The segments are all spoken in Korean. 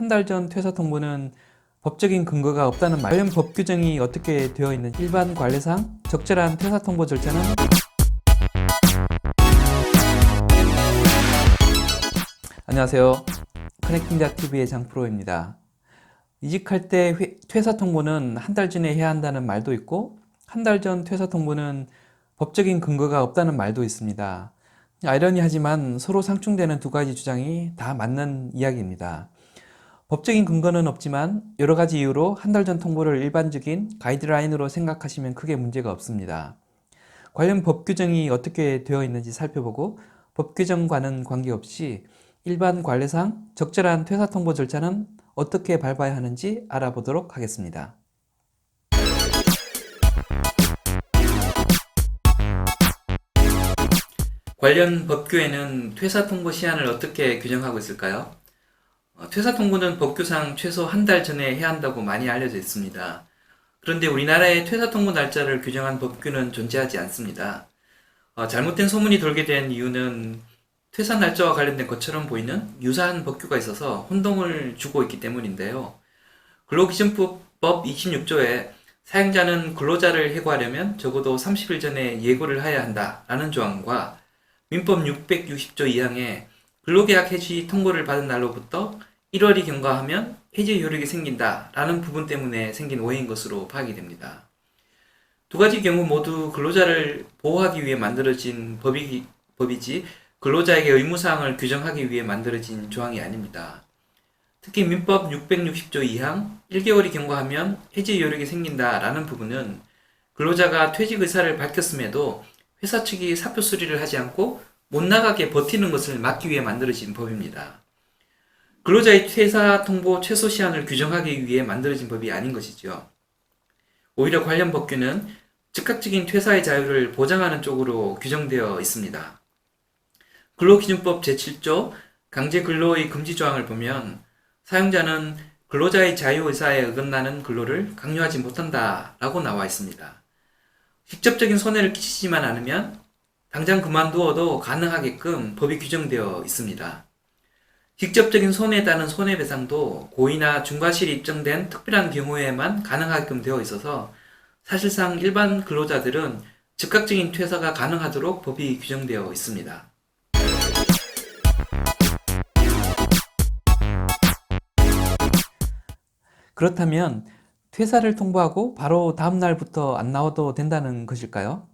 한 달 전 퇴사 통보는 법적인 근거가 없다는 말. 관련 법 규정이 어떻게 되어 있는 일반 관례상 적절한 퇴사 통보 절차는 안녕하세요. 커넥팅자 TV의 장프로입니다. 이직할 때 회- 퇴사 통보는 한 달 전에 해야 한다는 말도 있고 한 달 전 퇴사 통보는 법적인 근거가 없다는 말도 있습니다. 아이러니하지만 서로 상충되는 두 가지 주장이 다 맞는 이야기입니다. 법적인 근거는 없지만 여러 가지 이유로 한 달 전 통보를 일반적인 가이드라인으로 생각하시면 크게 문제가 없습니다. 관련 법 규정이 어떻게 되어 있는지 살펴보고 법 규정과는 관계없이 일반 관례상 적절한 퇴사 통보 절차는 어떻게 밟아야 하는지 알아보도록 하겠습니다. 관련 법규에는 퇴사 통보 시한을 어떻게 규정하고 있을까요? 어, 퇴사 통보는 법규상 최소 한 달 전에 해야 한다고 많이 알려져 있습니다. 그런데 우리나라의 퇴사 통보 날짜를 규정한 법규는 존재하지 않습니다. 어, 잘못된 소문이 돌게 된 이유는 퇴사 날짜와 관련된 것처럼 보이는 유사한 법규가 있어서 혼동을 주고 있기 때문인데요. 근로기준법 26조에 사용자는 근로자를 해고하려면 적어도 30일 전에 예고를 해야 한다라는 조항과 민법 660조 2항에 근로계약 해지 통보를 받은 날로부터 1월이 경과하면 해지 효력이 생긴다라는 부분 때문에 생긴 오해인 것으로 파악이 됩니다. 두 가지 경우 모두 근로자를 보호하기 위해 만들어진 법이, 법이지 근로자에게 의무사항을 규정하기 위해 만들어진 조항이 아닙니다. 특히 민법 660조 2항 1개월이 경과하면 해지 요력이 생긴다라는 부분은 근로자가 퇴직 의사를 밝혔음에도 회사 측이 사표 수리를 하지 않고 못 나가게 버티는 것을 막기 위해 만들어진 법입니다. 근로자의 퇴사 통보 최소 시한을 규정하기 위해 만들어진 법이 아닌 것이죠. 오히려 관련 법규는 즉각적인 퇴사의 자유를 보장하는 쪽으로 규정되어 있습니다. 근로기준법 제7조 강제 근로의 금지 조항을 보면 사용자는 근로자의 자유 의사에 어긋나는 근로를 강요하지 못한다 라고 나와 있습니다. 직접적인 손해를 끼치지만 않으면 당장 그만두어도 가능하게끔 법이 규정되어 있습니다. 직접적인 손해에 따른 손해배상도 고의나 중과실이 입증된 특별한 경우에만 가능하게끔 되어 있어서 사실상 일반 근로자들은 즉각적인 퇴사가 가능하도록 법이 규정되어 있습니다. 그렇다면 퇴사를 통보하고 바로 다음 날부터 안 나와도 된다는 것일까요?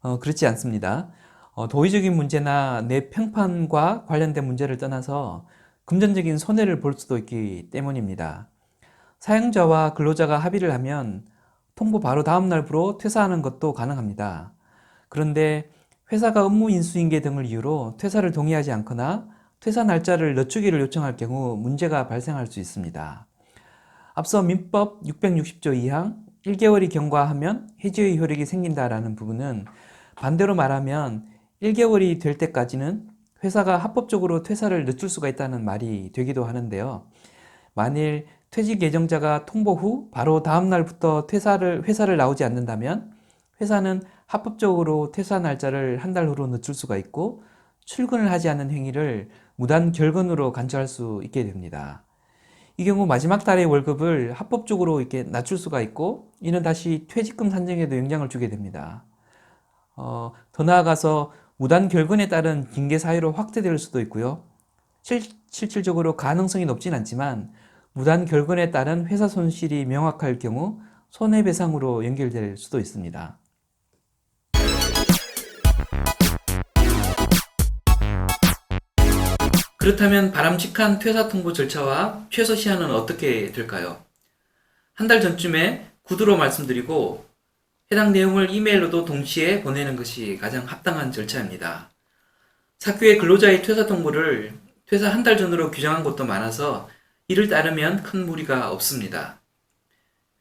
어, 그렇지 않습니다. 어, 도의적인 문제나 내 평판과 관련된 문제를 떠나서 금전적인 손해를 볼 수도 있기 때문입니다. 사용자와 근로자가 합의를 하면 통보 바로 다음 날부로 퇴사하는 것도 가능합니다. 그런데 회사가 업무 인수인계 등을 이유로 퇴사를 동의하지 않거나 퇴사 날짜를 늦추기를 요청할 경우 문제가 발생할 수 있습니다. 앞서 민법 660조 2항 1개월이 경과하면 해지의 효력이 생긴다라는 부분은 반대로 말하면 1개월이 될 때까지는 회사가 합법적으로 퇴사를 늦출 수가 있다는 말이 되기도 하는데요. 만일 퇴직 예정자가 통보 후 바로 다음 날부터 퇴사를 회사를 나오지 않는다면 회사는 합법적으로 퇴사 날짜를 한 달 후로 늦출 수가 있고 출근을 하지 않는 행위를 무단 결근으로 간주할 수 있게 됩니다. 이 경우 마지막 달의 월급을 합법적으로 이렇게 낮출 수가 있고 이는 다시 퇴직금 산정에도 영향을 주게 됩니다. 어, 더 나아가서 무단 결근에 따른 징계 사유로 확대될 수도 있고요. 실, 실질적으로 가능성이 높진 않지만 무단 결근에 따른 회사 손실이 명확할 경우 손해배상으로 연결될 수도 있습니다. 그렇다면 바람직한 퇴사 통보 절차와 최소 시한은 어떻게 될까요? 한 달 전쯤에 구두로 말씀드리고 해당 내용을 이메일로도 동시에 보내는 것이 가장 합당한 절차입니다. 사교의 근로자의 퇴사 통보를 퇴사 한 달 전으로 규정한 곳도 많아서 이를 따르면 큰 무리가 없습니다.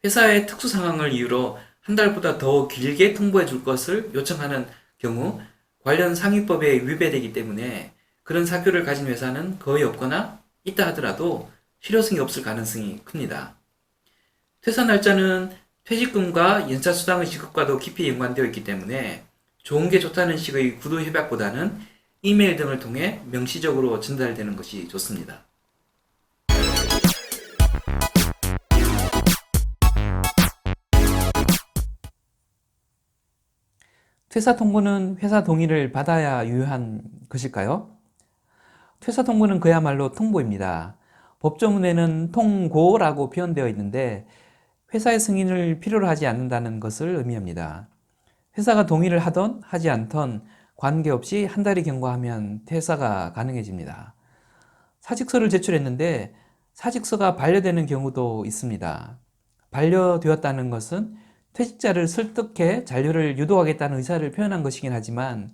회사의 특수 상황을 이유로 한 달보다 더 길게 통보해 줄 것을 요청하는 경우 관련 상위법에 위배되기 때문에 그런 사교를 가진 회사는 거의 없거나 있다 하더라도 실효성이 없을 가능성이 큽니다. 퇴사 날짜는 퇴직금과 인사수당의 지급과도 깊이 연관되어 있기 때문에 좋은 게 좋다는 식의 구두 협약보다는 이메일 등을 통해 명시적으로 전달되는 것이 좋습니다. 퇴사 통보는 회사 동의를 받아야 유효한 것일까요? 퇴사 통보는 그야말로 통보입니다. 법조문에는 통고라고 표현되어 있는데 회사의 승인을 필요로 하지 않는다는 것을 의미합니다. 회사가 동의를 하던 하지 않던 관계없이 한 달이 경과하면 퇴사가 가능해집니다. 사직서를 제출했는데 사직서가 반려되는 경우도 있습니다. 반려되었다는 것은 퇴직자를 설득해 잔류를 유도하겠다는 의사를 표현한 것이긴 하지만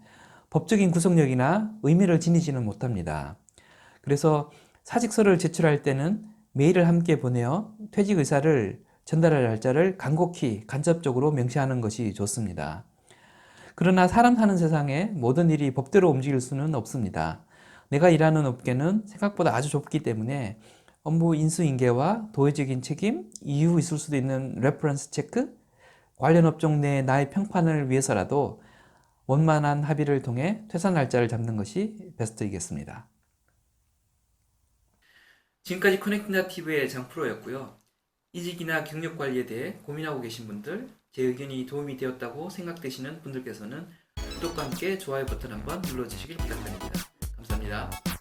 법적인 구속력이나 의미를 지니지는 못합니다. 그래서 사직서를 제출할 때는 메일을 함께 보내어 퇴직 의사를 전달할 날짜를 간곡히 간접적으로 명시하는 것이 좋습니다. 그러나 사람 사는 세상에 모든 일이 법대로 움직일 수는 없습니다. 내가 일하는 업계는 생각보다 아주 좁기 때문에 업무 인수인계와 도의적인 책임, 이유 있을 수도 있는 레퍼런스 체크, 관련 업종 내 나의 평판을 위해서라도 원만한 합의를 통해 퇴사 날짜를 잡는 것이 베스트이겠습니다. 지금까지 커넥팅다 TV의 장프로였고요. 이직이나 경력 관리에 대해 고민하고 계신 분들, 제 의견이 도움이 되었다고 생각되시는 분들께서는 구독과 함께 좋아요 버튼 한번 눌러주시길 부탁드립니다. 감사합니다.